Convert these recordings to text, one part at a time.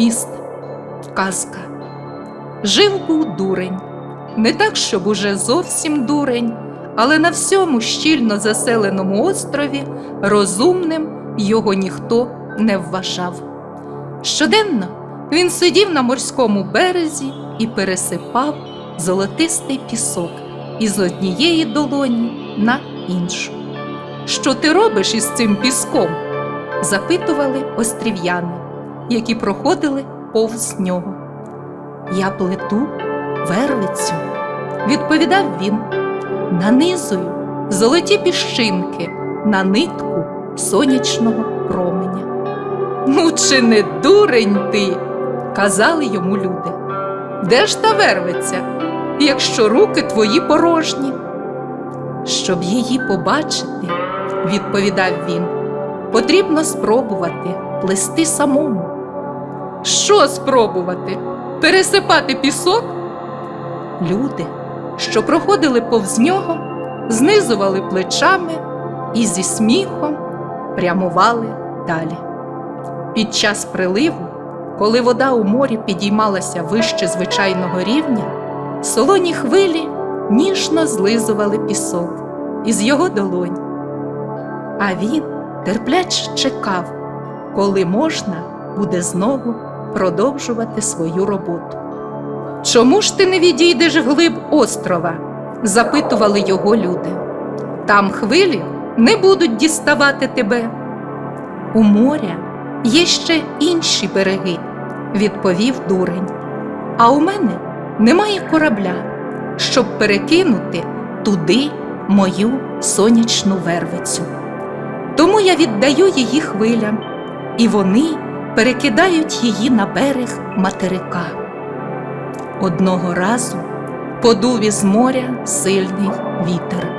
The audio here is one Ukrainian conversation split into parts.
Міст. Казка. Жив був дурень. Не так, щоб уже зовсім дурень, але на всьому щільно заселеному острові розумним його ніхто не вважав. Щоденно він сидів на морському березі і пересипав золотистий пісок із однієї долоні на іншу. Що ти робиш із цим піском? запитували острів'яни, які проходили повз нього. Я плету вервицю, відповідав він, нанизую золоті піщинки на нитку сонячного променя. Ну, чи не дурень ти? казали йому люди. Де ж та вервиця, якщо руки твої порожні? Щоб її побачити, відповідав він, потрібно спробувати плести самому. Що спробувати? Пересипати пісок? Люди, що проходили повз нього, знизували плечами і зі сміхом прямували далі. Під час приливу, коли вода у морі підіймалася вище звичайного рівня, солоні хвилі ніжно злизували пісок із його долонь. А він терпляче чекав, коли можна буде знову продовжувати свою роботу. Чому ж ти не відійдеш вглиб острова? запитували його люди. Там хвилі не будуть діставати тебе. У моря є ще інші береги, відповів дурень. А у мене немає корабля, щоб перекинути туди мою сонячну вервицю. Тому я віддаю її хвилям, і вони перекидають її на берег материка. Одного разу подув із моря сильний вітер,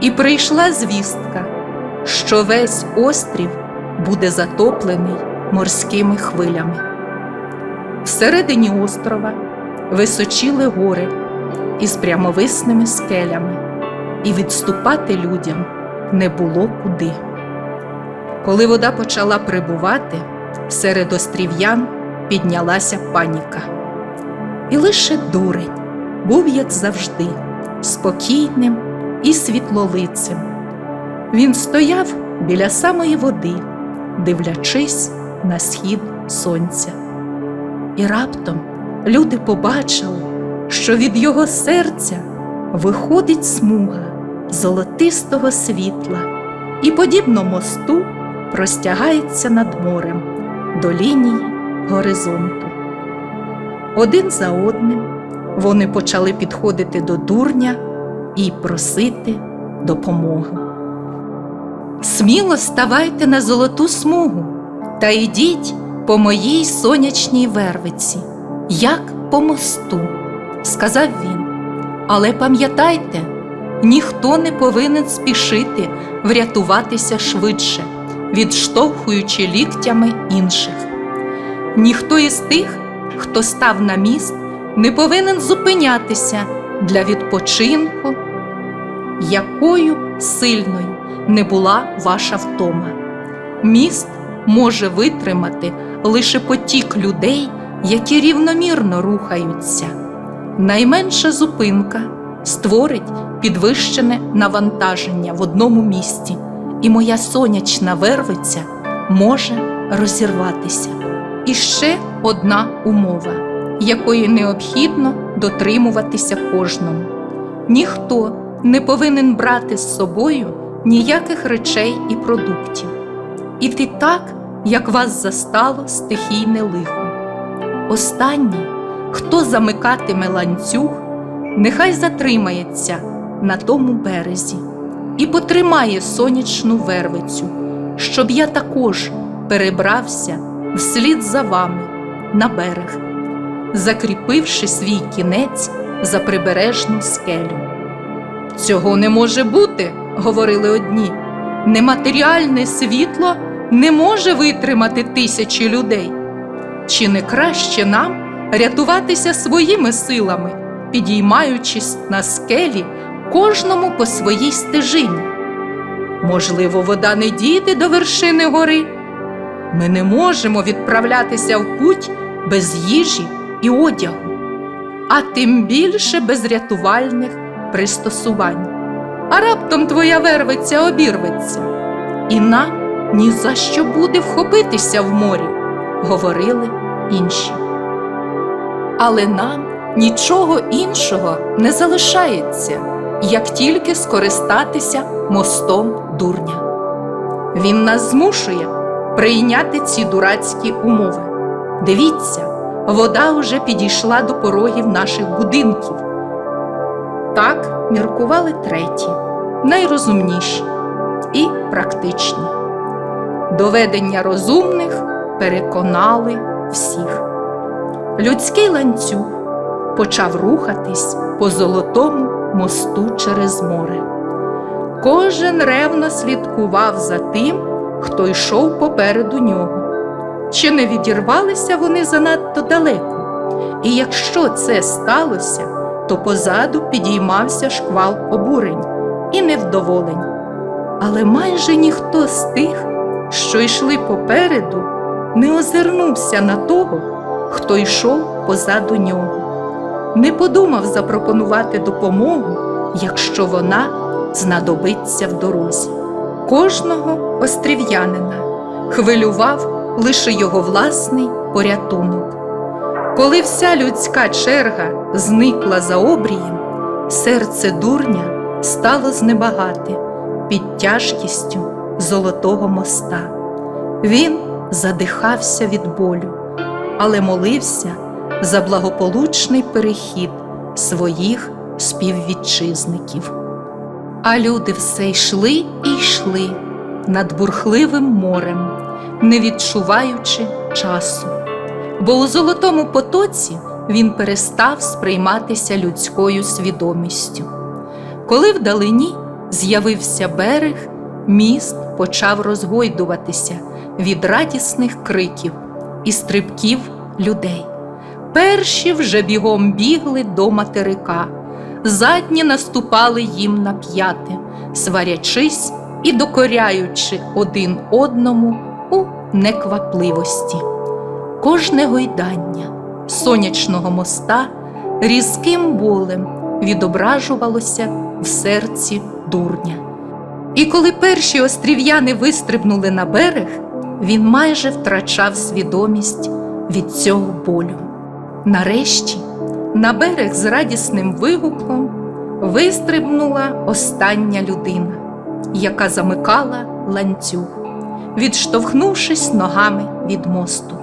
і прийшла звістка, що весь острів буде затоплений морськими хвилями. Всередині острова височіли гори із прямовисними скелями, і відступати людям не було куди. Коли вода почала прибувати, серед острів'ян піднялася паніка. І лише дурень був, як завжди, спокійним і світлолицем. Він стояв біля самої води, дивлячись на схід сонця. І раптом люди побачили, що від його серця виходить смуга золотистого світла і, подібно мосту, простягається над морем до лінії горизонту. Один за одним вони почали підходити до дурня і просити допомоги. Сміло ставайте на золоту смугу та йдіть по моїй сонячній вервиці, як по мосту, сказав він. Але пам'ятайте, ніхто не повинен спішити врятуватися швидше, відштовхуючи ліктями інших. Ніхто із тих, хто став на міст, не повинен зупинятися для відпочинку, якою сильною не була ваша втома. Міст може витримати лише потік людей, які рівномірно рухаються. Найменша зупинка створить підвищене навантаження в одному місці, і моя сонячна вервиця може розірватися. І ще одна умова, якої необхідно дотримуватися кожному. Ніхто не повинен брати з собою ніяких речей і продуктів. Іти так, як вас застало стихійне лихо. Останній, хто замикатиме ланцюг, нехай затримається на тому березі і потримає сонячну вервицю, щоб я також перебрався вслід за вами на берег, закріпивши свій кінець за прибережну скелю. Цього не може бути, говорили одні. Нематеріальне світло не може витримати тисячі людей. Чи не краще нам рятуватися своїми силами, підіймаючись на скелі кожному по своїй стежині? Можливо, вода не дійде до вершини гори, Ми не можемо відправлятися в путь без їжі і одягу, а тим більше без рятувальних пристосувань. А раптом твоя вервиця обірветься, і нам ні за що буде вхопитися в морі, говорили інші. Але нам нічого іншого не залишається, як тільки скористатися мостом дурня. Він нас змушує прийняти ці дурацькі умови. Дивіться, вода вже підійшла до порогів наших будинків. Так міркували треті, найрозумніші і практичні. Доведення розумних переконали всіх. Людський ланцюг почав рухатись по золотому мосту через море. Кожен ревно слідкував за тим, хто йшов попереду нього. Чи не відірвалися вони занадто далеко? І якщо це сталося, то позаду підіймався шквал обурень і невдоволень. Але майже ніхто з тих, що йшли попереду, не озирнувся на того, хто йшов позаду нього, не подумав запропонувати допомогу, якщо вона знадобиться в дорозі. Кожного острів'янина хвилював лише його власний порятунок. Коли вся людська черга зникла за обрієм, серце дурня стало знебагати під тяжкістю золотого моста. Він задихався від болю, але молився за благополучний перехід своїх співвітчизників. А люди все йшли і йшли над бурхливим морем, не відчуваючи часу. Бо у золотому потоці він перестав сприйматися людською свідомістю. Коли вдалині з'явився берег, міст почав розгойдуватися від радісних криків і стрибків людей. Перші вже бігом бігли до материка, задні наступали їм на п'яти, сварячись і докоряючи один одному у неквапливості. Кожне гойдання сонячного моста різким болем відображувалося в серці дурня. І коли перші острів'яни вистрибнули на берег, він майже втрачав свідомість від цього болю. Нарешті на берег з радісним вигуком вистрибнула остання людина, яка замикала ланцюг, відштовхнувшись ногами від мосту.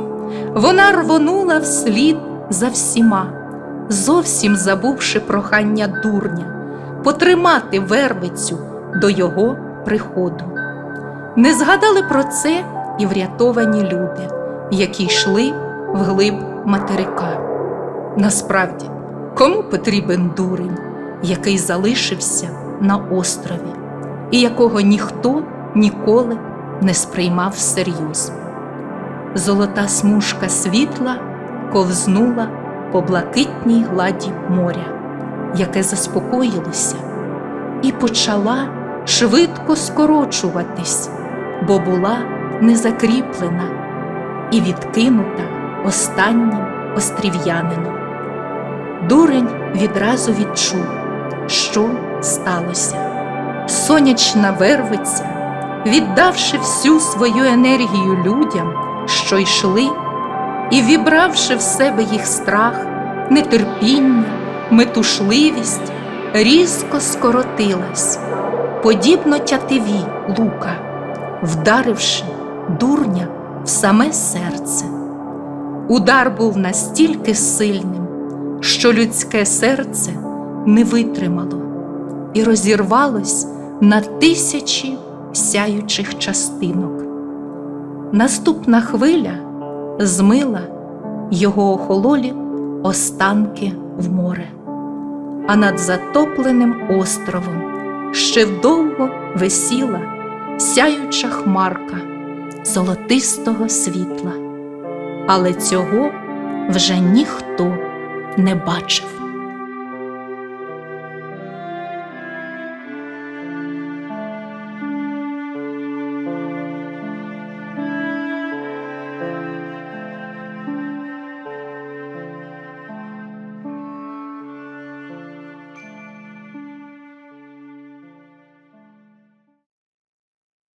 Вона рвонула вслід за всіма, зовсім забувши прохання дурня потримати вервицю до його приходу. Не згадали про це і врятовані люди, які йшли вглиб материка. Насправді, кому потрібен дурень, який залишився на острові, і якого ніхто ніколи не сприймав всерйоз? Золота смужка світла ковзнула по блакитній гладі моря, яке заспокоїлося, і почала швидко скорочуватись, бо була незакріплена і відкинута останнім острів'янином. Дурень відразу відчув, що сталося. Сонячна вервиця, віддавши всю свою енергію людям, що йшли, і вібравши в себе їх страх, нетерпіння, метушливість, різко скоротилась, подібно тятиві лука, вдаривши дурня в саме серце. Удар був настільки сильним, що людське серце не витримало і розірвалось на тисячі сяючих частинок. Наступна хвиля змила його охололі останки в море, а над затопленим островом ще вдовго висіла сяюча хмарка золотистого світла, але цього вже ніхто не бачив.